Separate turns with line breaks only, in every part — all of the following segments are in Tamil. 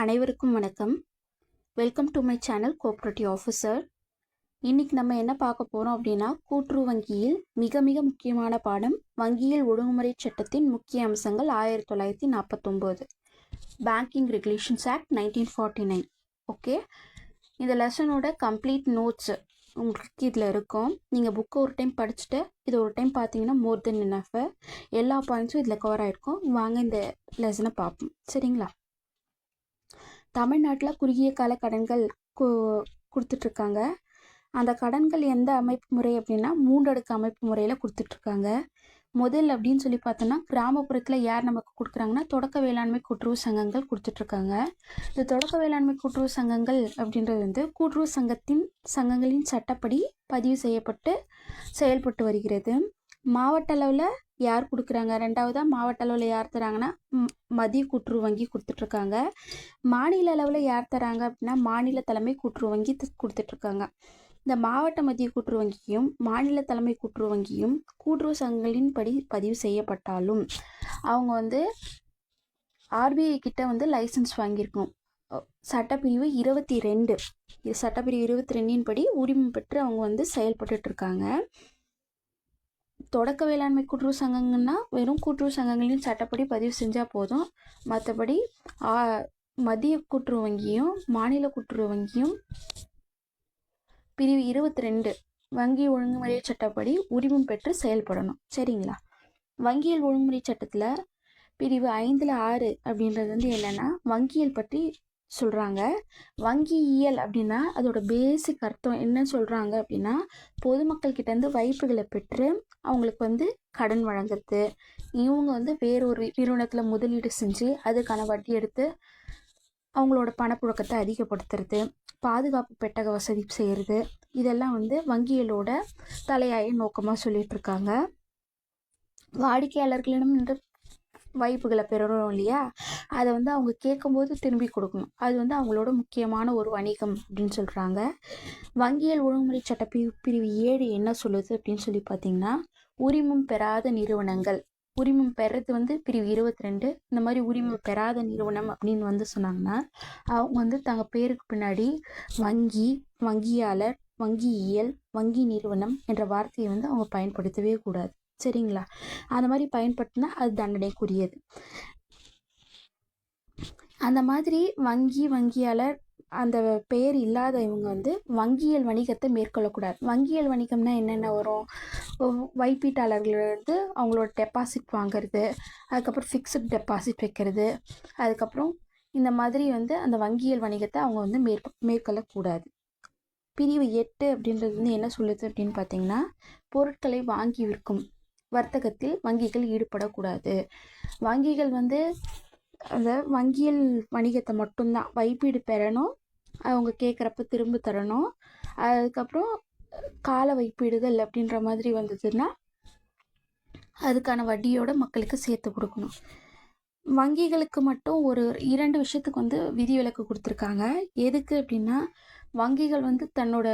அனைவருக்கும் வணக்கம். Welcome to my channel cooperative officer இன்னைக்கு நம்ம என்ன பார்க்க போகிறோம் அப்படின்னா கூட்டுறவு வங்கியில் மிக மிக முக்கியமான பாடம் வங்கியில் ஒழுங்குமுறை சட்டத்தின் முக்கிய அம்சங்கள் ஆயிரத்தி தொள்ளாயிரத்தி நாற்பத்தொம்போது. Banking regulations act nineteen forty nine okay இந்த லெசனோட கம்ப்ளீட் நோட்ஸ் உங்களுக்கு இதில் இருக்கும். நீங்கள் புக்கை ஒரு டைம் படிச்சுட்டு இது ஒரு டைம் பார்த்தீங்கன்னா மோர் தென் இனஃப் எல்லா பாயிண்ட்ஸும் இதில் கவர் ஆகிருக்கும் வாங்க இந்த லெசனை பார்ப்போம். சரிங்களா? தமிழ்நாட்டில் குறுகிய கால கடன்கள் கு கொடுத்துட்ருக்காங்க. அந்த கடன்கள் எந்த அமைப்பு முறை அப்படின்னா மூன்றடுக்கு அமைப்பு முறையில் கொடுத்துட்ருக்காங்க. முதல் அப்படின்னு சொல்லி பார்த்தோன்னா கிராமப்புறத்தில் யார் நமக்கு கொடுக்குறாங்கன்னா தொடக்க வேளாண்மை கூட்டுறவு சங்கங்கள் கொடுத்துட்ருக்காங்க. இந்த தொடக்க வேளாண்மை கூட்டுறவு சங்கங்கள் அப்படின்றது வந்து கூட்டுறவு சங்கத்தின் சங்கங்களின் சட்டப்படி பதிவு செய்யப்பட்டு செயல்பட்டு வருகிறது. மாவட்ட அளவில் யார் கொடுக்குறாங்க? ரெண்டாவதாக மாவட்ட அளவில் யார் தராங்கன்னா மதிய கூற்று கூட்டுறவு வங்கி கொடுத்துட்ருக்காங்க. மாநில அளவில் யார் தராங்க அப்படின்னா மாநில தலைமை கூட்டுறவு வங்கி கொடுத்துட்ருக்காங்க. இந்த மாவட்ட மத்திய கூட்டுறவு வங்கியும் மாநில தலைமை கூட்டுறவு வங்கியும் கூட்டுறவு சங்கங்களின் படி பதிவு செய்யப்பட்டாலும் அவங்க வந்து ஆர்பிஐ கிட்ட வந்து லைசன்ஸ் வாங்கியிருக்கணும். சட்டப்பிரிவு இருபத்தி ரெண்டு. சட்டப்பிரிவு இருபத்தி ரெண்டின் படி உரிமை பெற்று அவங்க வந்து செயல்பட்டுட்டு இருக்காங்க தொடக்க வேளாண்மை கூட்டுறவு சங்கங்கன்னா வெறும் கூட்டுறவு சங்கங்களின் சட்டப்படி பதிவு செஞ்சால் போதும். மற்றபடி மத்திய கூட்டுறவு வங்கியும் மாநில கூட்டுறவு வங்கியும் பிரிவு இருபத்தி ரெண்டு வங்கி ஒழுங்குமுறை சட்டப்படி உரிமம் பெற்று செயல்படணும். சரிங்களா? வங்கியல் ஒழுங்குமுறை சட்டத்தில் பிரிவு ஐந்தில் ஆறு அப்படின்றது வந்து என்னென்னா வங்கியல் பற்றி சொல்கிறாங்க வங்கியியல் அப்படின்னா அதோட பேசிக் அர்த்தம் என்ன சொல்கிறாங்க அப்படின்னா பொதுமக்கள் கிட்டேருந்து வைப்புகளை பெற்று அவங்களுக்கு வந்து கடன் வழங்குறது. இவங்க வந்து வேறொரு நிறுவனத்தில் முதலீடு செஞ்சு அதுக்கான வட்டி எடுத்து அவங்களோட பணப்புழக்கத்தை அதிகப்படுத்துறது பாதுகாப்பு பெட்டக வசதி செய்கிறது இதெல்லாம் வந்து வங்கியலோட தலையாய நோக்கமாக சொல்லிகிட்ருக்காங்க வாடிக்கையாளர்களிடம் வாடிக்கையாளர்களிடம் வாய்ப்புகளை பெறணும் இல்லையா? அதை வந்து அவங்க கேட்கும்போது திரும்பி கொடுக்கணும். அது வந்து அவங்களோட முக்கியமான ஒரு வணிகம் அப்படின்னு சொல்கிறாங்க வங்கியல் ஒழுங்குமுறை சட்ட பிரிவு பிரிவு ஏழு என்ன சொல்லுது அப்படின்னு சொல்லி பார்த்தீங்கன்னா உரிமம் பெறாத நிறுவனங்கள். உரிமம் பெறது வந்து பிரிவு இருபத்தி ரெண்டு இந்த மாதிரி உரிமம் பெறாத நிறுவனம் அப்படின்னு வந்து சொன்னாங்கன்னா அவங்க வந்து தங்க பேருக்கு பின்னாடி வங்கி வங்கியாளர் வங்கியியல் வங்கி நிறுவனம் என்ற வார்த்தையை வந்து அவங்க பயன்படுத்தவே கூடாது. சரிங்களா? அந்த மாதிரி பயன்படுத்தினா அது தண்டனைக்குரியது. அந்த மாதிரி வங்கி வங்கியாளர் அந்த பெயர் இல்லாத இவங்க வந்து வங்கியல் வணிகத்தை மேற்கொள்ளக்கூடாது. வங்கியல் வணிகம்னா என்னென்ன வரும்? ஒ- வைப்பீட்டாளர்களிருந்து அவங்களோட டெபாசிட் வாங்குறது அதுக்கப்புறம் ஃபிக்ஸட் டெபாசிட் வைக்கிறது அதுக்கப்புறம் இந்த மாதிரி வந்து அந்த வங்கியல் வணிகத்தை அவங்க வந்து மேற்கொ மேற்கொள்ளக்கூடாது. பிரிவு எட்டு அப்படின்றது வந்து என்ன சொல்லுது அப்படின்னு பார்த்தீங்கன்னா பொருட்களை வாங்கி விற்கும் வர்த்தகத்தில் வங்கிகள் ஈடுபடக்கூடாது. வங்கிகள் வந்து அந்த வங்கியல் வணிகத்தை மட்டும்தான் வைப்பீடு பெறணும் அவங்க கேட்குறப்ப திரும்ப தரணும். அதுக்கப்புறம் கால வைப்பீடுகள் அப்படின்ற மாதிரி வந்ததுன்னா அதுக்கான வட்டியோட மக்களுக்கு சேர்த்து கொடுக்கணும். வங்கிகளுக்கு மட்டும் ஒரு இரண்டு விஷயத்துக்கு வந்து விதிவிலக்கு கொடுத்துருக்காங்க. எதுக்கு அப்படின்னா வங்கிகள் வந்து தன்னோட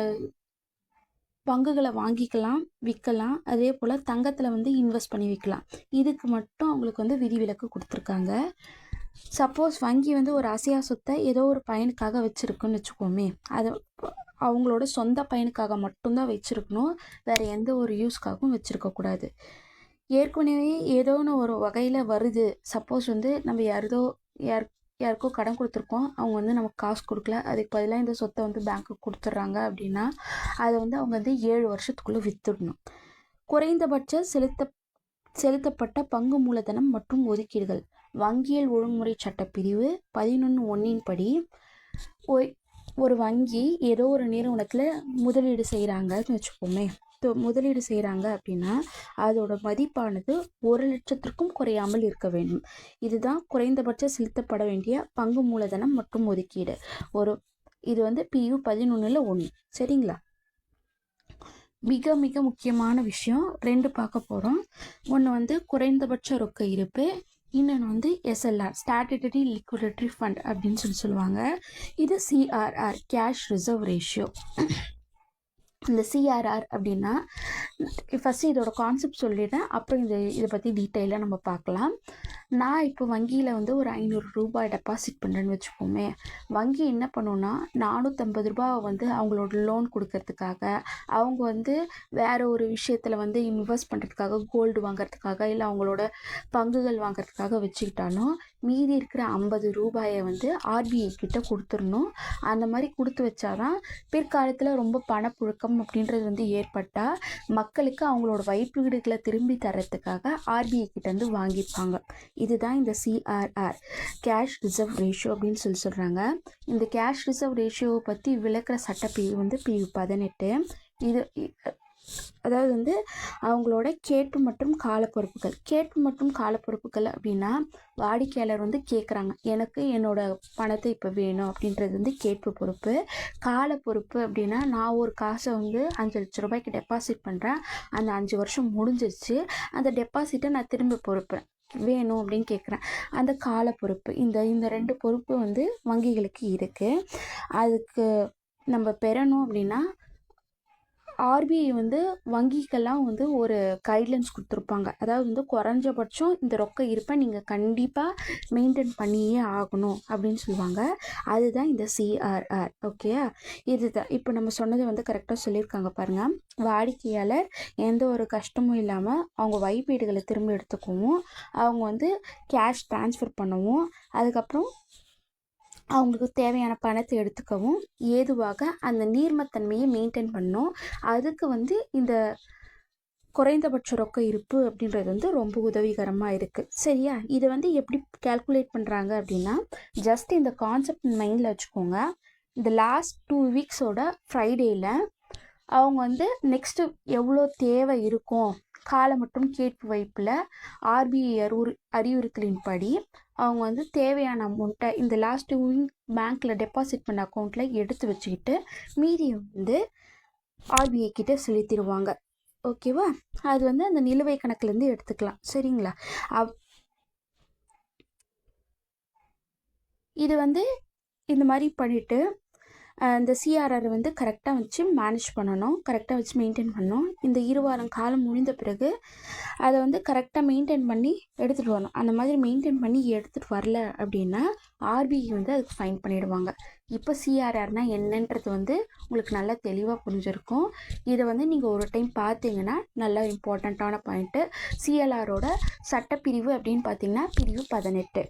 பங்குகளை வாங்கிக்கலாம் விற்கலாம் அதே போல் தங்கத்தில் வந்து இன்வெஸ்ட் பண்ணி விற்கலாம் இதுக்கு மட்டும் அவங்களுக்கு வந்து விதிவிலக்கு கொடுத்துருக்காங்க. சப்போஸ் வங்கி வந்து ஒரு அசையா சொத்தை ஏதோ ஒரு பயனுக்காக வச்சுருக்குன்னு வச்சுக்கோமே. அது அவங்களோட சொந்த பயனுக்காக மட்டும்தான் வச்சுருக்கணும். வேறு எந்த ஒரு யூஸ்க்காகவும் வச்சுருக்கக்கூடாது ஏற்கனவே ஏதோன்னு ஒரு வகையில் வருது. சப்போஸ் வந்து நம்ம யாருதோ யார் யாருக்கோ கடன் கொடுத்துருக்கோம். அவங்க வந்து நமக்கு காசு கொடுக்கல. அதுக்கு பதிலாக இந்த சொத்தை வந்து பேங்க்குக்கு கொடுத்துட்றாங்க அப்படின்னா அதை வந்து அவங்க வந்து ஏழு வருஷத்துக்குள்ளே வித்துடணும். குறைந்தபட்ச செலுத்த செலுத்தப்பட்ட பங்கு மூலதனம் மற்றும் ஒதுக்கீடுகள். வங்கியல் ஒழுங்குமுறை சட்டப்பிரிவு பதினொன்று ஒன்றின் படி ஒய்- ஒரு வங்கி ஏதோ ஒரு நிறுவனத்தில் முதலீடு செய்கிறாங்கன்னு வச்சுக்கோமே. முதலீடு செய்கிறாங்க அப்படின்னா அதோட மதிப்பானது ஒரு லட்சத்திற்கும் குறையாமல் இருக்க வேண்டும். இதுதான் குறைந்தபட்ச செலுத்தப்பட வேண்டிய பங்கு மூலதனம் மற்றும் ஒதுக்கீடு. ஒரு இது வந்து பியு பதினொன்றில் ஒன்று சரிங்களா? மிக மிக முக்கியமான விஷயம். ரெண்டு பார்க்க போகிறோம் ஒன்று வந்து குறைந்தபட்ச ரொக்க இருப்பு. இன்னொன்று வந்து எஸ்எல்ஆர் ஸ்டாட்டுட்டரி லிக்விடிட்டி ஃபண்ட் அப்படின்னு சொல்லி சொல்லுவாங்க. இது C R R cash reserve ratio இந்த சிஆர்ஆர் அப்படின்னா ஃபஸ்ட்டு இதோட கான்செப்ட் சொல்லிடுறேன். அப்புறம் இது இதை பற்றி டீட்டெயிலாக நம்ம பார்க்கலாம். நான் இப்போ வங்கியில் வந்து ஒரு ஐநூறு ரூபாய் டெபாசிட் பண்ணுறேன்னு வச்சுக்கோமே வங்கி என்ன பண்ணுன்னா நானூற்றம்பது ரூபாவை வந்து அவங்களோட லோன் கொடுக்கறதுக்காக அவங்க வந்து வேறு ஒரு விஷயத்தில் வந்து இன்வெஸ்ட் பண்ணுறதுக்காக கோல்டு வாங்குறதுக்காக இல்லை அவங்களோட பங்குகள் வாங்குறதுக்காக வச்சுக்கிட்டாலும் மீதி இருக்கிற ஐம்பது ரூபாயை வந்து ஆர்பிஐ கிட்ட கொடுத்துடணும். அந்த மாதிரி கொடுத்து வச்சாதான் பிற்காலத்தில் ரொம்ப பணப்புழக்கம் அப்படின்றது வந்து ஏற்பட்டால் மக்களுக்கு அவங்களோட வைப்பீடுகளை திரும்பி தரத்துக்காக ஆர்பிஐ கிட்டேருந்து வாங்கிப்பாங்க இதுதான் இந்த சிஆர்ஆர் கேஷ் ரிசர்வ் ரேஷியோ அப்படின்னு சொல்லி சொல்கிறாங்க இந்த கேஷ் ரிசர்வ் ரேஷியோவை பற்றி விளக்குற சட்டப்பிரிவு வந்து பிரிவு பதினெட்டு. இது அதாவது வந்து அவங்களோட கேட்பு மற்றும் கால பொறுப்புகள் கேட்பு மற்றும் கால பொறுப்புகள் அப்படின்னா வாடிக்கையாளர் வந்து கேட்குறாங்க எனக்கு என்னோட பணத்தை இப்போ வேணும் அப்படின்றது வந்து கேட்பு பொறுப்பு. கால பொறுப்பு அப்படின்னா நான் ஒரு காசை வந்து அஞ்சு லட்ச ரூபாய்க்கு டெபாசிட் பண்ணுறேன் அந்த அஞ்சு வருஷம் முடிஞ்சிருச்சு. அந்த டெபாசிட்டை நான் திரும்ப பொறுப்பேன். வேணும் அப்படின்னு கேட்குறேன் அந்த கால பொறுப்பு இந்த இந்த ரெண்டு பொறுப்பு வந்து வங்கிகளுக்கு இருக்குது அதுக்கு நம்ம பெறணும் அப்படின்னா ஆர்பிஐ வந்து வங்கிக்கெல்லாம் வந்து ஒரு கைட்லைன்ஸ் கொடுத்துருப்பாங்க. அதாவது வந்து குறைஞ்சபட்சம் இந்த ரொக்க இருப்பை நீங்கள் கண்டிப்பாக மெயின்டைன் பண்ணியே ஆகணும் அப்படின்னு சொல்லுவாங்க. அதுதான் இந்த சிஆர்ஆர் ஓகேயா இதுதான். இப்போ நம்ம சொன்னது வந்து கரெக்டாக சொல்லியிருக்காங்க பாருங்கள் வாடிக்கையாளர் எந்த ஒரு கஷ்டமும் இல்லாமல் அவங்க வைப்பீடுகளை திரும்ப எடுத்துக்கவும் அவங்க வந்து கேஷ் ட்ரான்ஸ்ஃபர் பண்ணவும் அதுக்கப்புறம் அவங்களுக்கு தேவையான பணத்தை எடுத்துக்கவும் ஏதுவாக அந்த நீர்மத்தன்மையை மெயின்டைன் பண்ணோம் அதுக்கு வந்து இந்த குறைந்தபட்ச ரொக்க இருப்பு அப்படின்றது வந்து ரொம்ப உதவிகரமாக இருக்குது சரியா? இதை வந்து எப்படி கால்குலேட் பண்ணுறாங்க அப்படின்னா ஜஸ்ட் இந்த கான்செப்ட் மைண்டில் வச்சுக்கோங்க. இந்த லாஸ்ட் டூ வீக்ஸோட ஃப்ரைடேயில் அவங்க வந்து நெக்ஸ்ட்டு எவ்வளோ தேவை இருக்கும்? காலை மற்றும் கேட்பு வைப்பில் ஆர்பிஐ அறிவுறு அறிவுறுத்தலின்படி அவங்க வந்து தேவையான அமௌண்ட்டை இந்த லாஸ்ட் வீக் பேங்க்கில் டெபாசிட் பண்ண அக்கௌண்ட்டில் எடுத்து வச்சுக்கிட்டு மீதியை வந்து ஆர்பிஐ கிட்ட செலுத்திடுவாங்க. ஓகேவா அது வந்து அந்த நிலுவை கணக்குலேருந்து எடுத்துக்கலாம். சரிங்களா? அவ் இது வந்து இந்த மாதிரி பண்ணிவிட்டு இந்த சிஆர்ஆர் வந்து கரெக்டாக வச்சு மேனேஜ் பண்ணணும். கரெக்டாக வச்சு மெயின்டைன் பண்ணணும். இந்த இரு வாரம் காலம் முடிந்த பிறகு அதை வந்து கரெக்டாக மெயின்டைன் பண்ணி எடுத்துகிட்டு வரணும். அந்த மாதிரி மெயின்டைன் பண்ணி எடுத்துகிட்டு வரல அப்படின்னா ஆர்பிஐ வந்து அதுக்கு ஃபைன் பண்ணிவிடுவாங்க இப்போ சிஆர்ஆர்னால் என்னன்றது வந்து உங்களுக்கு நல்லா தெளிவாக புரிஞ்சிருக்கும். இதை வந்து நீங்கள் ஒரு டைம் பார்த்தீங்கன்னா நல்லா இம்பார்ட்டண்ட்டான பாயிண்ட்டு சிஎல்ஆரோட சட்டப்பிரிவு அப்படின்னு பார்த்தீங்கன்னா பிரிவு பதினெட்டு.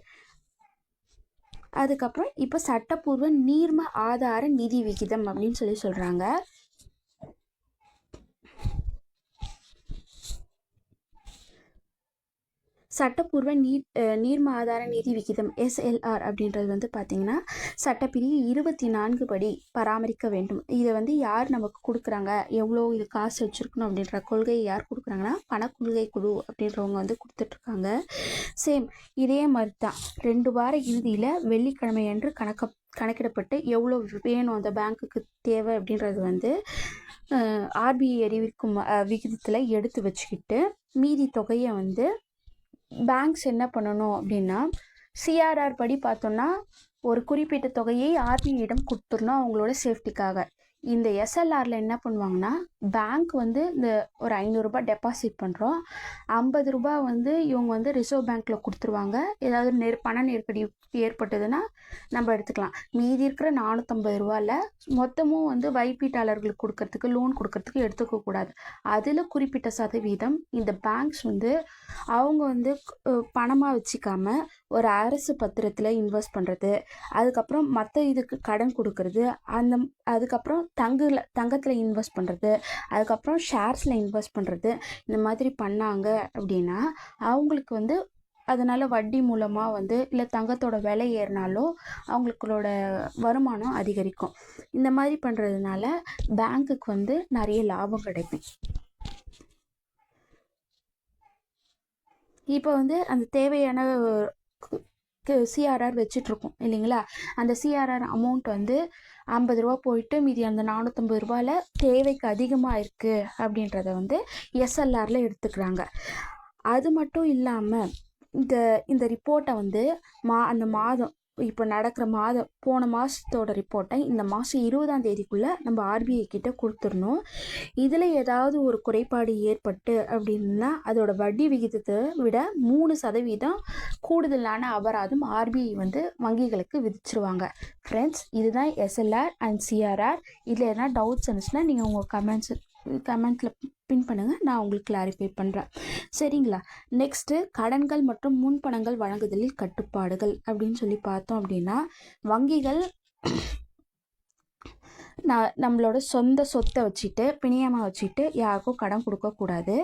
அதுக்கப்புறம் இப்போ சட்டப்பூர்வ நீர்ம ஆதார நிதி விகிதம் அப்படின்னு சொல்லி சொல்கிறாங்க சட்டப்பூர்வ நீர் நீர்மாதார நீர்ம ஆதார நிதி விகிதம் எஸ்எல்ஆர் அப்படின்றது வந்து பார்த்திங்கன்னா சட்டப்பிரிவு இருபத்தி நான்கு படி பராமரிக்க வேண்டும். இதை வந்து யார் நமக்கு கொடுக்குறாங்க? எவ்வளோ இது காசு வச்சுருக்கணும் அப்படின்ற கொள்கையை யார் கொடுக்குறாங்கன்னா பணக்கொள்கை குழு அப்படின்றவங்க வந்து கொடுத்துட்ருக்காங்க. சேம் இதே மாதிரி தான் ரெண்டு வார இறுதியில் வெள்ளிக்கிழமை அன்று கணக்க கணக்கிடப்பட்டு எவ்வளோ வேணும் அந்த பேங்க்குக்கு தேவை அப்படின்றது வந்து ஆர்பிஐ அறிவிக்கும் விகிதத்தில் எடுத்து வச்சுக்கிட்டு மீதி தொகையை வந்து பேங்க்ஸ் என்ன பண்ணணும் அப்படின்னா சிஆர்ஆர் படி பார்த்தோன்னா ஒரு குறிப்பிட்ட தொகையை ஆர்பிஐயிடம் கொடுத்துடணும் அவங்களோட சேஃப்டிக்காக. இந்த எஸ்எல்ஆரில் என்ன பண்ணுவாங்கன்னா பேங்க் வந்து இந்த ஒரு ஐநூறுரூபா டெபாசிட் பண்ணுறோம் ஐம்பது ரூபா வந்து இவங்க வந்து ரிசர்வ் பேங்க்கில் கொடுத்துருவாங்க. ஏதாவது நெரு பண நெருக்கடி ஏற்பட்டதுன்னா நம்ம எடுத்துக்கலாம். மீதி இருக்கிற நானூற்றம்பது ரூபாயில் மொத்தமும் வந்து வைப்பீட்டாளர்களுக்கு கொடுக்கறதுக்கு லோன் கொடுக்கறதுக்கு எடுத்துக்கக்கூடாது அதில் குறிப்பிட்ட சதவீதம் இந்த பேங்க்ஸ் வந்து அவங்க வந்து பணமாக வச்சுக்காம ஒரு அரசு பத்திரத்தில் இன்வெஸ்ட் பண்ணுறது அதுக்கப்புறம் மற்ற இதுக்கு கடன் கொடுக்கறது. அந்த அதுக்கப்புறம் தங்கில் தங்கத்தில் இன்வெஸ்ட் பண்ணுறது அதுக்கப்புறம் ஷேர்ஸில் இன்வெஸ்ட் பண்ணுறது இந்த மாதிரி பண்ணாங்க அப்படின்னா அவங்களுக்கு வந்து அதனால் வட்டி மூலமாக வந்து இல்லை தங்கத்தோட விலை ஏறினாலோ அவங்களுக்களோட வருமானம் அதிகரிக்கும். இந்த மாதிரி பண்ணுறதுனால பேங்க்குக்கு வந்து நிறைய லாபம் கிடைக்கும். இப்போ வந்து அந்த தேவையான சிஆர்ஆர் வச்சிட்ருக்கோம் இல்லைங்களா? அந்த சிஆர்ஆர் அமௌண்ட் வந்து ஐம்பது ரூபா போயிட்டு மீதி அந்த நானூற்றம்பது ரூபாயில் தேவைக்கு அதிகமாக இருக்குது அப்படின்றத வந்து எஸ்எல்ஆரில் எடுத்துக்கிறாங்க. அது மட்டும் இல்லாமல் இந்த இந்த ரிப்போர்ட்டை வந்து மா அந்த மாதம் இப்போ நடக்கிற மாதம் போன மாதத்தோட ரிப்போர்ட்டை இந்த மாதம் இருபதாம் தேதிக்குள்ளே நம்ம ஆர்பிஐ கிட்ட கொடுத்துடணும். இதில் ஏதாவது ஒரு குறைபாடு ஏற்பட்டு அப்படின்னா அதோட வட்டி விகிதத்தை விட மூணு சதவீதம் கூடுதலான அபராதம் ஆர்பிஐ வந்து வங்கிகளுக்கு விதிச்சிருவாங்க. ஃப்ரெண்ட்ஸ் இதுதான் எஸ்எல்ஆர் அண்ட் சிஆர்ஆர் இதில் எதனா டவுட்ஸ் இருந்துச்சுன்னா நீங்கள் உங்கள் கமெண்ட்ஸ் கமெண்ட்டில் பின் பண்ணுங்கள் நான் உங்களுக்கு கிளாரிஃபை பண்ணுறேன் சரிங்களா? நெக்ஸ்ட்டு கடன்கள் மற்றும் முன்பணங்கள் வழங்குதலில் கட்டுப்பாடுகள் அப்படின்னு சொல்லி பார்த்தோம் அப்படின்னா வங்கிகள் நான் நம்மளோட சொந்த சொத்தை வச்சுட்டு பிணையமாக வச்சுட்டு யாருக்கும் கடன் கொடுக்கக்கூடாது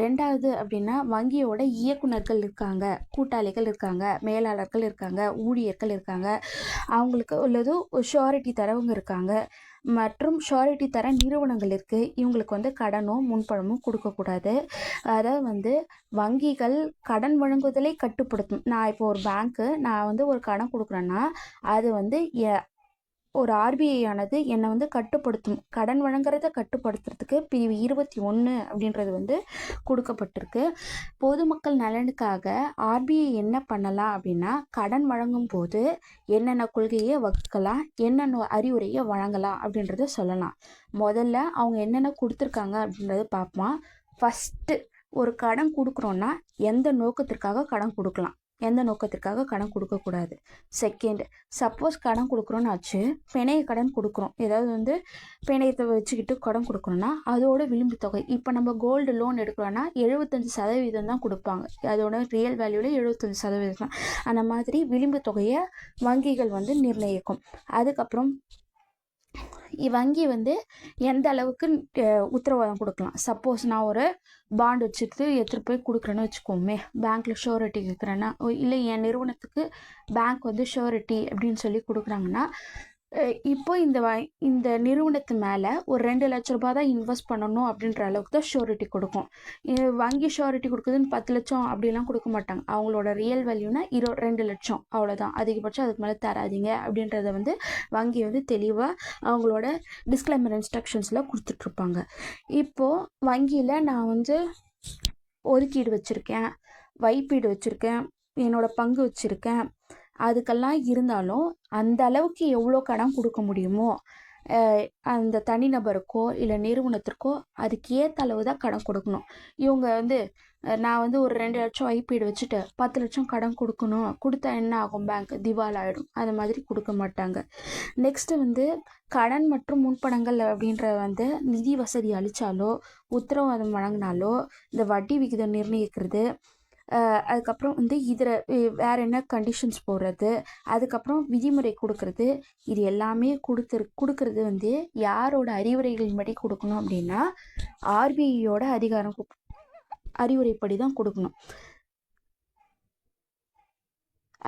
ரெண்டாவது அப்படின்னா வங்கியோட இயக்குனர்கள் இருக்காங்க கூட்டாளிகள் இருக்காங்க மேலாளர்கள் இருக்காங்க ஊழியர்கள் இருக்காங்க. அவங்களுக்கு உள்ளது ஷோரிட்டி தரவங்க இருக்காங்க. மற்றும் ஷாரிட்டி தர நிறுவனங்கள் இருக்குது இவங்களுக்கு வந்து கடனும் முன்பணமும் கொடுக்கக்கூடாது. அதாவது வந்து வங்கிகள் கடன் வழங்குவதலை கட்டுப்படுத்தும். நான் இப்போ ஒரு பேங்க்கு நான் வந்து ஒரு கடன் கொடுக்குறேன்னா அது வந்து எ ஒரு ஆர்பிஐ ஆனது என்னை வந்து கட்டுப்படுத்தும். கடன் வழங்குறத கட்டுப்படுத்துறதுக்கு பிரிவு இருபத்தி ஒன்று அப்படின்றது வந்து கொடுக்கப்பட்டிருக்கு. பொதுமக்கள் நலனுக்காக ஆர்பிஐ என்ன பண்ணலாம் அப்படின்னா கடன் வழங்கும் போது என்னென்ன கொள்கையை வகுக்கலாம் என்னென்ன அறிவுரையை வழங்கலாம் அப்படின்றத சொல்லலாம். முதல்ல அவங்க என்னென்ன கொடுத்துருக்காங்க அப்படின்றத பார்ப்போம். ஃபஸ்ட்டு ஒரு கடன் கொடுக்குறோன்னா எந்த நோக்கத்திற்காக கடன் கொடுக்கலாம்? எந்த நோக்கத்திற்காக கடன் கொடுக்கக்கூடாது செகண்ட் சப்போஸ் கடன் கொடுக்குறோன்னு ஆச்சு பிணைய கடன் கொடுக்குறோம். ஏதாவது வந்து பிணையத்தை வச்சுக்கிட்டு கடன் கொடுக்குறோன்னா அதோட விளிம்பு தொகை. இப்போ நம்ம கோல்டு லோன் எடுக்கிறோன்னா எழுபத்தஞ்சு சதவீதம் தான் கொடுப்பாங்க. அதோட ரியல் வேல்யூவில் எழுபத்தஞ்சு சதவீதம் தான். அந்த மாதிரி விளிம்பு தொகையை வங்கிகள் வந்து நிர்ணயிக்கும். அதுக்கப்புறம் வங்கி வந்து எந்த அளவுக்கு உத்தரவாதம் கொடுக்கலாம். சப்போஸ் நான் ஒரு பாண்ட் வச்சுட்டு எடுத்துகிட்டு போய் கொடுக்குறேன்னு வச்சுக்கோமே. பேங்க்கில் ஷோரிட்டி கேட்குறேன்னா இல்லை என் நிறுவனத்துக்கு பேங்க் வந்து ஷோரிட்டி அப்படின்னு சொல்லி கொடுக்குறாங்கன்னா இப்போ இந்த வ இந்த நிறுவனத்து மேலே ஒரு ரெண்டு லட்ச ரூபா தான் இன்வெஸ்ட் பண்ணணும் அப்படின்ற அளவுக்கு தான் ஷோரிட்டி கொடுக்கும். வங்கி ஷோரிட்டி கொடுக்குதுன்னு பத்து லட்சம் அப்படிலாம் கொடுக்க மாட்டாங்க. அவங்களோட ரியல் வேல்யூனா இரு ரெண்டு லட்சம். அவ்வளோதான் அதிகபட்சம் அதுக்கு மேலே தராதிங்க அப்படின்றத வந்து வங்கி வந்து தெளிவாக அவங்களோட டிஸ்கிளைமர் இன்ஸ்ட்ரக்ஷன்ஸில் கொடுத்துட்ருப்பாங்க. இப்போது வங்கியில் நான் வந்து ஒதுக்கீடு வச்சுருக்கேன் வைப்பீடு வச்சுருக்கேன் என்னோடய பங்கு வச்சுருக்கேன் அதுக்கெல்லாம் இருந்தாலும் அந்த அளவுக்கு எவ்வளோ கடன் கொடுக்க முடியுமோ அந்த தனிநபருக்கோ இல்லை நிறுவனத்திற்கோ அதுக்கு ஏற்ற அளவு தான் கடன் கொடுக்கணும். இவங்க வந்து நான் வந்து ஒரு ரெண்டு லட்சம் ஐபீடு வச்சுட்டு பத்து லட்சம் கடன் கொடுக்கணும். கொடுத்தா என்ன ஆகும்? பேங்க் திவால் ஆகிடும் அது மாதிரி கொடுக்க மாட்டாங்க. நெக்ஸ்ட்டு வந்து கடன் மற்றும் முன்பணங்கள் அப்படின்ற வந்து நிதி வசதி அளித்தாலோ உத்தரவாதம் வழங்கினாலோ இந்த வட்டி விகிதம் நிர்ணயிக்கிறது அதுக்கப்புறம் வந்து இதில் வேறு என்ன கண்டிஷன்ஸ் போடுறது அதுக்கப்புறம் விதிமுறை கொடுக்கறது இது எல்லாமே கொடுத்துரு கொடுக்கறது வந்து யாரோட அறிவுரைகளின்படி கொடுக்கணும் அப்படின்னா ஆர்பிஐயோட அதிகாரம் அறிவுரைப்படி தான் கொடுக்கணும்.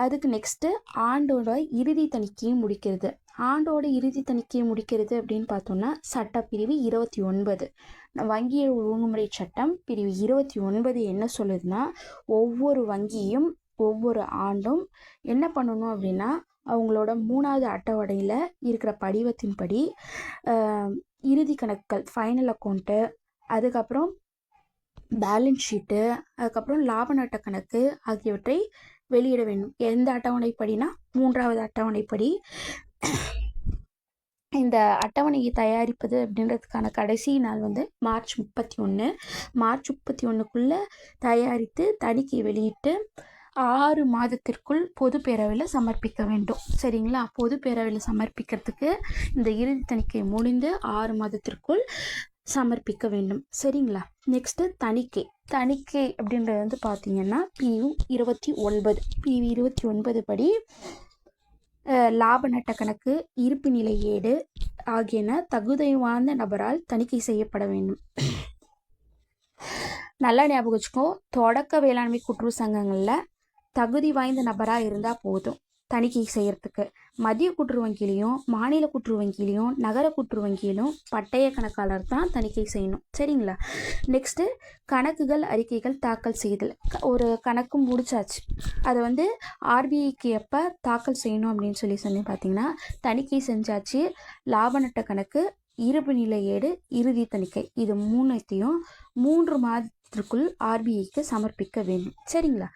அதுக்கு நெக்ஸ்ட்டு ஆண்டோட இறுதி தணிக்கையை முடிக்கிறது. ஆண்டோட இறுதி தணிக்கையை முடிக்கிறது அப்படின்னு பார்த்தோம்னா சட்டப்பிரிவு இருபத்தி ஒன்பது. வங்கியல் ஒழுங்குமுறை சட்டம் பிரிவு இருபத்தி ஒன்பது என்ன சொல்லுதுன்னா ஒவ்வொரு வங்கியும் ஒவ்வொரு ஆண்டும் என்ன பண்ணணும் அப்படின்னா அவங்களோட மூணாவது அட்டவணையில் இருக்கிற படிவத்தின்படி இறுதி கணக்குகள் ஃபைனல் அக்கௌண்ட்டு அதுக்கப்புறம் பேலன்ஸ் ஷீட்டு அதுக்கப்புறம் லாப நட்ட கணக்கு ஆகியவற்றை வெளியிட வேண்டும். எந்த அட்டவணைப்படினா மூன்றாவது அட்டவணைப்படி. இந்த அட்டவணையை தயாரிப்பது அப்படின்றதுக்கான கடைசி நாள் வந்து மார்ச் முப்பத்தி ஒன்று மார்ச் முப்பத்தி ஒன்றுக்குள்ளே தயாரித்து தணிக்கை வெளியிட்டு ஆறு மாதத்திற்குள் பொது பேரவையில் சமர்ப்பிக்க வேண்டும். சரிங்களா? பொது பேரவையில் சமர்ப்பிக்கிறதுக்கு இந்த இறுதி தணிக்கை முடிந்து ஆறு மாதத்திற்குள் சமர்ப்பிக்க வேண்டும். சரிங்களா? நெக்ஸ்ட்டு தணிக்கை. தணிக்கை அப்படின்றது வந்து பார்த்திங்கன்னா பியூ இருபத்தி ஒன்பது. பிவி இருபத்தி ஒன்பது படி லாப நட்ட கணக்கு இருப்பு நிலை ஏடு ஆகியன தகுதி வாய்ந்த நபரால் தணிக்கை செய்யப்பட வேண்டும். நல்லா ஞாபகம் வச்சுக்கோ தொடக்க வேளாண்மை கூட்டுறவு சங்கங்களில் தகுதி வாய்ந்த நபராக இருந்தால் போதும். தணிக்கை செய்கிறதுக்கு மத்திய கூட்டுறவு வங்கியிலையும் மாநில கூட்டுறவு வங்கியிலையும் நகர கூட்டுறவு வங்கியிலும் பட்டய கணக்காளர் தான் தணிக்கை செய்யணும். சரிங்களா? நெக்ஸ்ட்டு கணக்குகள் அறிக்கைகள் தாக்கல் செய்தல். ஒரு கணக்கு முடிச்சாச்சு. அதை வந்து ஆர்பிஐக்கு எப்போ தாக்கல் செய்யணும் அப்படின்னு சொல்லி சொல்லி பார்த்தீங்கன்னா தணிக்கை செஞ்சாச்சு. லாப நட்ட கணக்கு இருப்பு நிலை ஏடு இறுதி தணிக்கை. இது மூணுத்தையும் மூன்று மாதத்திற்குள் ஆர்பிஐக்கு சமர்ப்பிக்க வேண்டும். சரிங்களா?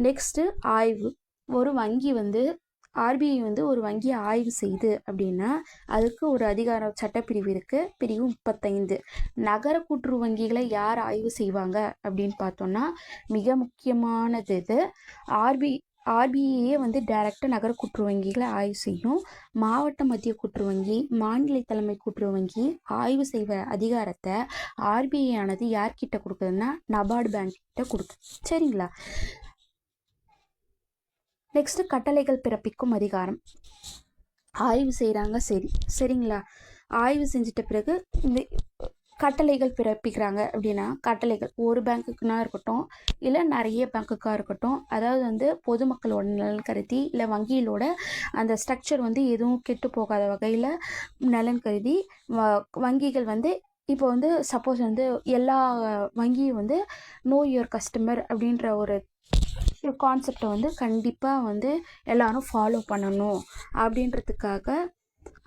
நெக்ஸ்ட்டு ஆய்வு. ஒரு வங்கி வந்து ஆர்பிஐ வந்து ஒரு வங்கியை ஆய்வு செய்து அப்படின்னா அதுக்கு ஒரு அதிகார சட்டப்பிரிவு இருக்குது பிரிவு முப்பத்தைந்து. நகர கூட்டுறவு வங்கிகளை யார் ஆய்வு செய்வாங்க அப்படின்னு பார்த்தோம்னா மிக முக்கியமானது இது. ஆர்பி ஆர்பிஐயே வந்து டைரக்டாக நகர கூட்டுறவு வங்கிகளை ஆய்வு செய்யும். மாவட்ட மத்திய கூட்டுறவு வங்கி மாநில தலைமை கூட்டுறவு வங்கி ஆய்வு செய்வ அதிகாரத்தை ஆர்பிஐ ஆனது யார்கிட்ட கொடுக்குதுன்னா நபார்டு பேங்க் கிட்ட கொடுக்குது. சரிங்களா? நெக்ஸ்ட்டு கட்டளைகள் பிறப்பிக்கும் அதிகாரம். ஆய்வு செய்கிறாங்க சரி. சரிங்களா? ஆய்வு செஞ்சிட்ட பிறகு இந்த கட்டளைகள் பிறப்பிக்கிறாங்க அப்படின்னா கட்டளைகள் ஒரு பேங்க்குக்குனா இருக்கட்டும் இல்லை நிறைய பேங்க்குக்காக இருக்கட்டும் அதாவது வந்து பொதுமக்களோட நலன் கருதி இல்லை வங்கியிலோட அந்த ஸ்ட்ரக்சர் வந்து எதுவும் கெட்டு போகாத வகையில் நலன் கருதி வ வங்கிகள் வந்து இப்போ வந்து சப்போஸ் வந்து எல்லா வங்கியும் வந்து நோ யுவர் கஸ்டமர் அப்படின்ற ஒரு கான்செப்டை வந்து கண்டிப்பாக வந்து எல்லோரும் ஃபாலோ பண்ணணும். அப்படின்றதுக்காக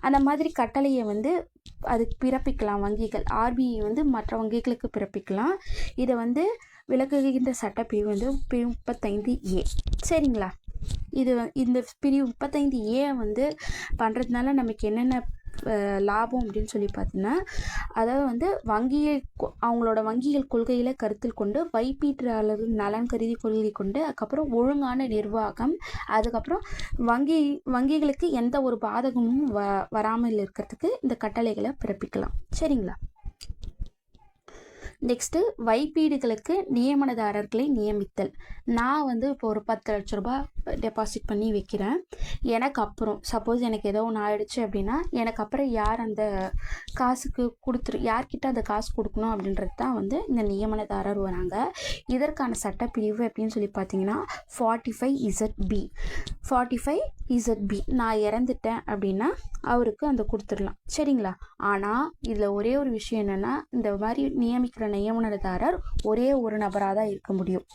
அந்த மாதிரி கட்டளையை வந்து அதுக்கு பிறப்பிக்கலாம். வங்கிகள் ஆர்பிஐ வந்து மற்ற வங்கிகளுக்கு பிறப்பிக்கலாம். இதை வந்து விளக்குகின்ற சட்டப்பிரிவு வந்து பிரிவு முப்பத்தைந்து ஏ. சரிங்களா? இது இந்த பிரிவு முப்பத்தைந்து ஏ வந்து பண்ணுறதுனால நமக்கு என்னென்ன லாபம் அப்படின்னு சொல்லி பார்த்தீங்கன்னா அதாவது வந்து வங்கியை கொ- அவங்களோட வங்கிகள் கொள்கையில கருத்தில் கொண்டு வைப்பீட்டாளர் நலன் கருதி கொள்கை கொண்டு அதுக்கப்புறம் ஒழுங்கான நிர்வாகம் அதுக்கப்புறம் வங்கி வங்கிகளுக்கு எந்த ஒரு பாதகமும் வ வராமல் இருக்கிறதுக்கு இந்த கட்டளைகளை பிறப்பிக்கலாம். சரிங்களா? நெக்ஸ்ட்டு வைப்பீடுகளுக்கு நியமனதாரர்களை நியமித்தல். நான் வந்து இப்போ ஒரு பத்து லட்ச ரூபாய் டெபாசிட் பண்ணி வைக்கிறேன். எனக்கு அப்புறம் சப்போஸ் எனக்கு ஏதோ ஒன்று ஆயிடுச்சு அப்படின்னா எனக்கு அப்புறம் யார் அந்த காசுக்கு கொடுத்துரு யார்கிட்ட அந்த காசு கொடுக்கணும் அப்படின்றது தான் வந்து இந்த நியமனதாரர் வராங்க. இதற்கான சட்டப்பிரிவு அப்படின்னு சொல்லி பார்த்தீங்கன்னா forty five Z B forty five Z B நான் இறந்துட்டேன் அப்படின்னா அவருக்கு அந்த கொடுத்துடலாம். சரிங்களா? ஆனால் இதில் ஒரே ஒரு விஷயம் என்னென்னா இந்த மாதிரி நியமிக்கிற நியமனதாரர் ஒரே ஒரு நபராக தான் இருக்க முடியும்.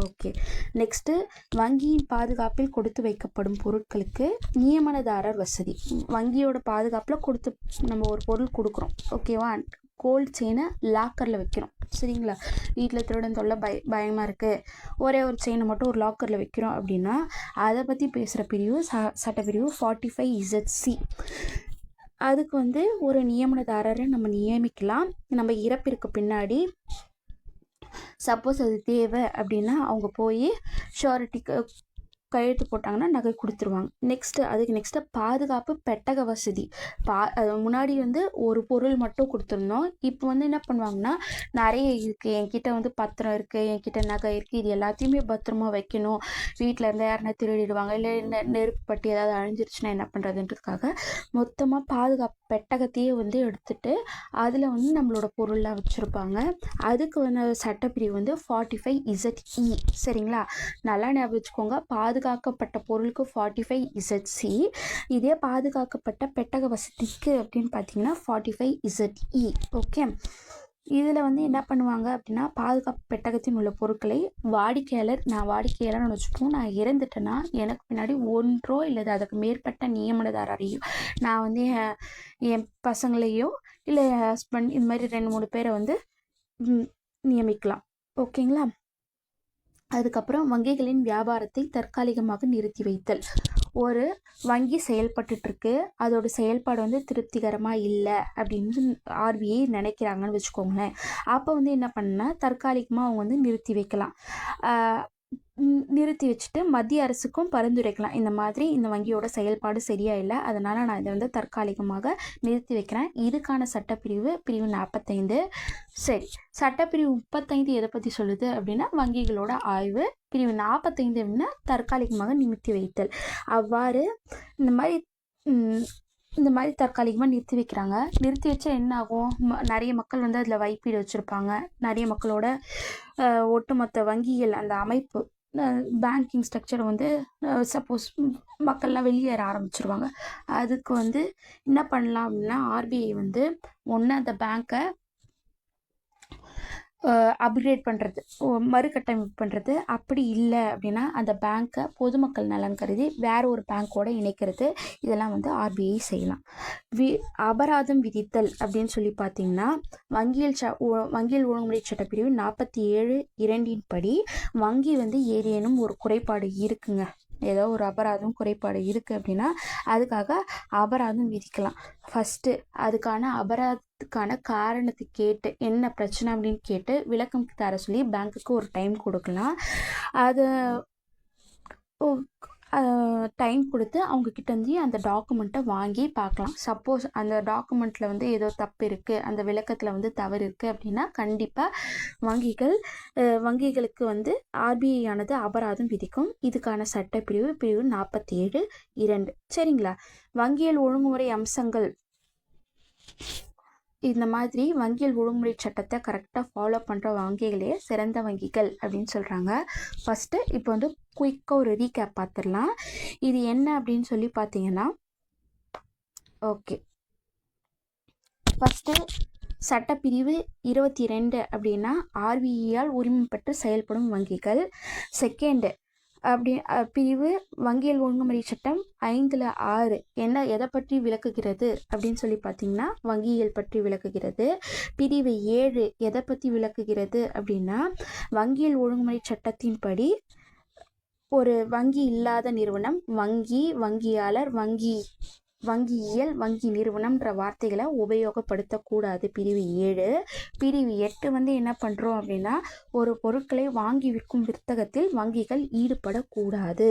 ஓகே. நெக்ஸ்ட்டு வங்கியின் பாதுகாப்பில் கொடுத்து வைக்கப்படும் பொருட்களுக்கு நியமனதாரர் வசதி. வங்கியோட பாதுகாப்பில் கொடுத்து நம்ம ஒரு பொருள் கொடுக்குறோம். ஓகேவா? கோல்ட் செயினை லாக்கரில் வைக்கிறோம். சரிங்களா? வீட்டில் திருடன் தொல்லை பய பயமாக இருக்குது ஒரே ஒரு செயினை மட்டும் ஒரு லாக்கரில் வைக்கிறோம் அப்படின்னா அதை பற்றி பேசுகிற பிரிவு ச சட்டப்பிரிவு ஃபார்ட்டி ஃபைவ் இசட் சி அதுக்கு வந்து ஒரு நியமனதாரரை நம்ம நியமிக்கலாம். நம்ம இறப்பிற்கு பின்னாடி சப்போஸ் அது தேவை அப்படின்னா அவங்க போய் ஷூரிட்டிக்கு கையெழுத்து போட்டாங்கன்னா நகை கொடுத்துருவாங்க. நெக்ஸ்ட்டு அதுக்கு நெக்ஸ்ட்டு பாதுகாப்பு பெட்டக வசதி. பா முன்னாடி வந்து ஒரு பொருள் மட்டும் கொடுத்துருந்தோம். இப்போ வந்து என்ன பண்ணுவாங்கன்னா நிறைய இருக்குது என்கிட்ட வந்து பத்திரம் இருக்குது என்கிட்ட நகை இருக்குது இது எல்லாத்தையுமே பத்திரமா வைக்கணும். வீட்டில் இருந்து யாருன்னா திருடிடுவாங்க. இல்லை நெ நெருப்பு பட்டி ஏதாவது அழிஞ்சிருச்சுன்னா என்ன பண்ணுறதுன்றதுக்காக மொத்தமாக பாதுகாப்பு பெட்டகத்தையே வந்து எடுத்துட்டு அதில் வந்து நம்மளோட பொருள்லாம் வச்சுருப்பாங்க. அதுக்கு வந்து சட்டப்பிரிவு வந்து ஃபார்ட்டி ஃபைவ் இசட் இ சரிங்களா? நல்லா ஞாபகம் வச்சுக்கோங்க. பாதுகாக்கப்பட்ட பொருளுக்கு ஃபார்ட்டி ஃபைவ் இசட்சி இதே பாதுகாக்கப்பட்ட பெட்டக வசதிக்கு அப்படின்னு பார்த்தீங்கன்னா ஃபார்ட்டி ஃபைவ் இசட்இ ஓகே இதில் வந்து என்ன பண்ணுவாங்க அப்படின்னா பாதுகாப்பு பெட்டகத்தில் உள்ள பொருட்களை வாடிக்கையாளர் நான் வாடிக்கையாளர்னு வச்சுப்போம் நான் இறந்துட்டேன்னா எனக்கு பின்னாடி ஒன்றோ இல்லை அதுக்கு மேற்பட்ட நியமனதாரரையும் நான் வந்து என் என் பசங்களையோ இல்லை ஹஸ்பண்ட் இது மாதிரி ரெண்டு மூணு பேரை வந்து நியமிக்கலாம். ஓகேங்களா அதுக்கப்புறம் வங்கிகளின் வியாபாரத்தை தற்காலிகமாக நிறுத்தி வைத்தல். ஒரு வங்கி செயல்பட்டுட்ருக்கு. அதோடய செயல்பாடு வந்து திருப்திகரமாக இல்லை அப்படின்னு ஆர்பிஐ நினைக்கிறாங்கன்னு வச்சுக்கோங்களேன். அப்போ வந்து என்ன பண்ணால் தற்காலிகமாக அவங்க வந்து நிறுத்தி வைக்கலாம். நிறுத்தி வச்சுட்டு மத்திய அரசுக்கும் பரிந்துரைக்கலாம். இந்த மாதிரி இந்த வங்கியோட செயல்பாடு சரியா இல்லை அதனால் நான் இதை வந்து தற்காலிகமாக நிறுத்தி வைக்கிறேன். இதுக்கான சட்டப்பிரிவு பிரிவு நாற்பத்தைந்து சரி சட்டப்பிரிவு முப்பத்தைந்து எதை பற்றி சொல்லுது அப்படின்னா வங்கிகளோட ஆய்வு. பிரிவு நாற்பத்தைந்து அப்படின்னா தற்காலிகமாக நிமித்தி வைத்தல். அவ்வாறு இந்த மாதிரி இந்த மாதிரி தற்காலிகமாக நிறுத்தி வைக்கிறாங்க. நிறுத்தி வச்சா என்ன ஆகும்? ம- நிறைய மக்கள் வந்து அதில் வைப்பீடு வச்சுருப்பாங்க. நிறைய மக்களோட ஒட்டுமொத்த வங்கிகள் அந்த அமைப்பு பேங்கிங் ஸ்ட்ரக்சரை வந்து சப்போஸ் மக்கள்லாம் வெளியேற ஆரம்பிச்சிருவாங்க. அதுக்கு வந்து என்ன பண்ணலாம் அப்படின்னா ஆர்பிஐ வந்து ஒன்று அந்த பேங்க்கை அப்கிரேட் பண்ணுறது மறுகட்டமைப்பு பண்ணுறது அப்படி இல்லை அப்படின்னா அந்த பேங்க்கை பொதுமக்கள் நலன் கருதி வேறு ஒரு பேங்க்கோடு இணைக்கிறது. இதெல்லாம் வந்து ஆர்பிஐ செய்யலாம். வி அபராதம் விதித்தல் அப்படின்னு சொல்லி பார்த்தீங்கன்னா வங்கியல் ச ஒ- வங்கியல் ஒழுங்குமுறை சட்டப்பிரிவு நாற்பத்தி ஏழு இரண்டின் படி வங்கி வந்து ஏதேனும் ஒரு குறைபாடு இருக்குங்க. ஏதோ ஒரு அபராதம் குறைபாடு இருக்குது அப்படின்னா அதுக்காக அபராதம் விதிக்கலாம். ஃபஸ்ட்டு அதுக்கான அபராதத்துக்கான காரணத்தை கேட்டு என்ன பிரச்சனை அப்படின்னு கேட்டு விளக்கம் தர சொல்லி பேங்க்குக்கு ஒரு டைம் கொடுக்கலாம். அது டைம் கொடுத்து அவங்கக்கிட்ட வந்து அந்த டாக்குமெண்ட்டை வாங்கி பார்க்கலாம். சப்போஸ் அந்த டாக்குமெண்ட்டில் வந்து ஏதோ தப்பு இருக்குது அந்த விளக்கத்தில் வந்து தவறு இருக்குது அப்படின்னா கண்டிப்பாக வங்கிகள் வங்கிகளுக்கு வந்து ஆர்பிஐ ஆனது அபராதம் விதிக்கும். இதுக்கான சட்டப்பிரிவு பிரிவு நாற்பத்தி ஏழு இரண்டு. சரிங்களா? வங்கியல் ஒழுங்குமுறை அம்சங்கள். இந்த மாதிரி வங்கியல் ஒழுங்குமுறை சட்டத்தை கரெக்டாக ஃபாலோ பண்ணுற வங்கிகளே சிறந்த வங்கிகள் அப்படின்னு சொல்கிறாங்க ஃபஸ்ட்டு இப்போ வந்து குயிக்காக ஒரு ரீகேப் பார்த்துடலாம் இது என்ன அப்படின்னு சொல்லி பார்த்தீங்கன்னா ஓகே ஃபஸ்ட்டு சட்டப்பிரிவு இருபத்தி ரெண்டு அப்படின்னா ஆர்பிஇயால் உரிமை பெற்று செயல்படும் வங்கிகள். செகண்டு அப்படி பிரிவு வங்கியல் ஒழுங்குமுறை சட்டம் ஐந்தில் ஆறு. என்ன எதை பற்றி விளக்குகிறது? அப்படின்னு சொல்லி பார்த்தீங்கன்னா வங்கியியல் பற்றி விளக்குகிறது. பிரிவு ஏழு எதை பற்றி விளக்குகிறது அப்படின்னா வங்கியல் ஒழுங்குமுறை சட்டத்தின்படி ஒரு வங்கி இல்லாத நிறுவனம் வங்கி வங்கியாளர் வங்கி வங்கியியல் வங்கி நிறுவனம்ன்ற வார்த்தைகளை உபயோகப்படுத்தக்கூடாது. பிரிவு ஏழு. பிரிவு எட்டு வந்து என்ன பண்ணுறோம் அப்படின்னா ஒரு பொருட்களை வாங்கி விற்கும் விற்த்தகத்தில் வங்கிகள் ஈடுபடக்கூடாது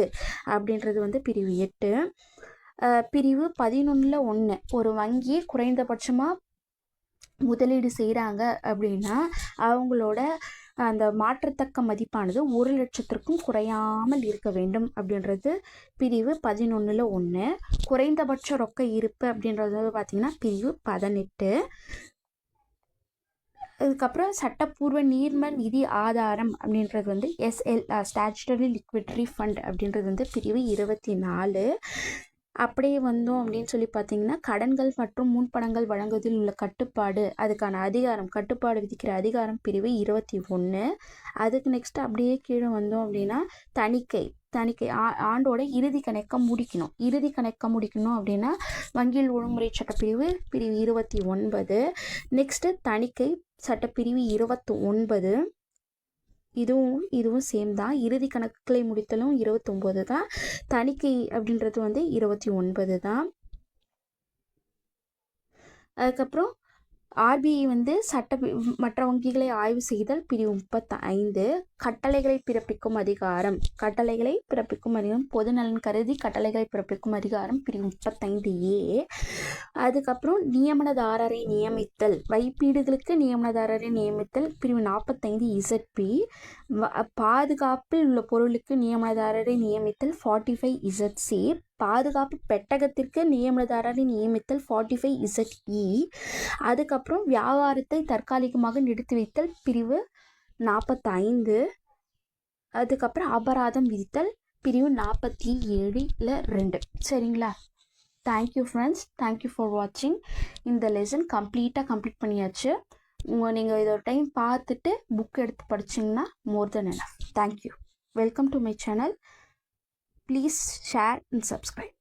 அப்படின்றது வந்து பிரிவு எட்டு. பிரிவு பதினொன்றில் ஒன்று ஒரு வங்கி குறைந்தபட்சமாக முதலீடு செய்கிறாங்க அப்படின்னா அவங்களோட அந்த மாற்றத்தக்க மதிப்பானது ஒரு லட்சத்திற்கும் குறையாமல் இருக்க வேண்டும் அப்படின்றது பிரிவு பதினொன்றில் ஒன்று குறைந்தபட்ச ரொக்க இருப்பு அப்படின்றது பார்த்திங்கன்னா பிரிவு பதினெட்டு. அதுக்கப்புறம் சட்டப்பூர்வ நீர்ம நிதி ஆதாரம் அப்படின்றது வந்து எஸ்எல் ஸ்டாச்சுட்டரி லிக்விட்ரி ஃபண்ட் அப்படின்றது வந்து பிரிவு இருபத்தி நாலு. அப்படியே வந்தோம் அப்படின்னு சொல்லி பார்த்தீங்கன்னா கடன்கள் மற்றும் முன்பணங்கள் வழங்குவதில் உள்ள கட்டுப்பாடு அதுக்கான அதிகாரம் கட்டுப்பாடு விதிக்கிற அதிகாரம் பிரிவு இருபத்தி ஒன்று அதுக்கு நெக்ஸ்ட் அப்படியே கீழே வந்தோம் அப்படின்னா தணிக்கை தணிக்கை ஆ ஆண்டோட இறுதி கணக்க முடிக்கணும். இறுதி கணக்கம் முடிக்கணும் அப்படின்னா வங்கியில் ஒழுங்குமுறை சட்டப்பிரிவு பிரிவு இருபத்தி ஒன்பது. நெக்ஸ்ட்டு தணிக்கை சட்டப்பிரிவு இருபத்தி ஒன்பது. இதுவும் இதுவும் சேம் தான். இறுதி கணக்குகளை முடித்தலும் இருபத்தொம்போது தான். தணிக்கை அப்படின்றது வந்து இருபத்தி ஒன்பது தான். அதுக்கப்புறம் ஆர்பிஐ வந்து சட்ட மற்ற வங்கிகளை ஆய்வு செய்தல் பிரிவு முப்பத்தி ஐந்து கட்டளைகளை பிறப்பிக்கும் அதிகாரம் கட்டளைகளை பிறப்பிக்கும் அதிகாரம் பொது நலன் கருதி கட்டளைகளை பிறப்பிக்கும் அதிகாரம் பிரிவு முப்பத்தைந்து ஏ. அதுக்கப்புறம் நியமனதாரரை நியமித்தல் வைப்பீடுகளுக்கு நியமனதாரரை நியமித்தல் பிரிவு நாற்பத்தைந்து இசட்பி. பாதுகாப்பில் உள்ள பொருளுக்கு நியமனதாரரை நியமித்தல் ஃபார்ட்டி ஃபைவ் இசட் சி பாதுகாப்பு பெட்டகத்திற்கு நியமனதாரரை நியமித்தல் ஃபார்ட்டி ஃபைவ் இசட் இ அதுக்கப்புறம் வியாபாரத்தை தற்காலிகமாக நிறுத்தி வைத்தல் பிரிவு நாற்பத்தைந்து அதுக்கப்புறம் அபராதம் விதித்தல் பிரிவு நாற்பத்தி ஏழில் ரெண்டு. சரிங்களா? தேங்க்யூ ஃப்ரெண்ட்ஸ் தேங்க்யூ ஃபார் வாட்சிங் இந்த லெசன் கம்ப்ளீட்டாக கம்ப்ளீட் பண்ணியாச்சு. உங்கள் நீங்கள் இதை டைம் பார்த்துட்டு புக் எடுத்து படிச்சிங்கன்னா மோர் தென் என்ன thank you welcome to my channel Please share and subscribe.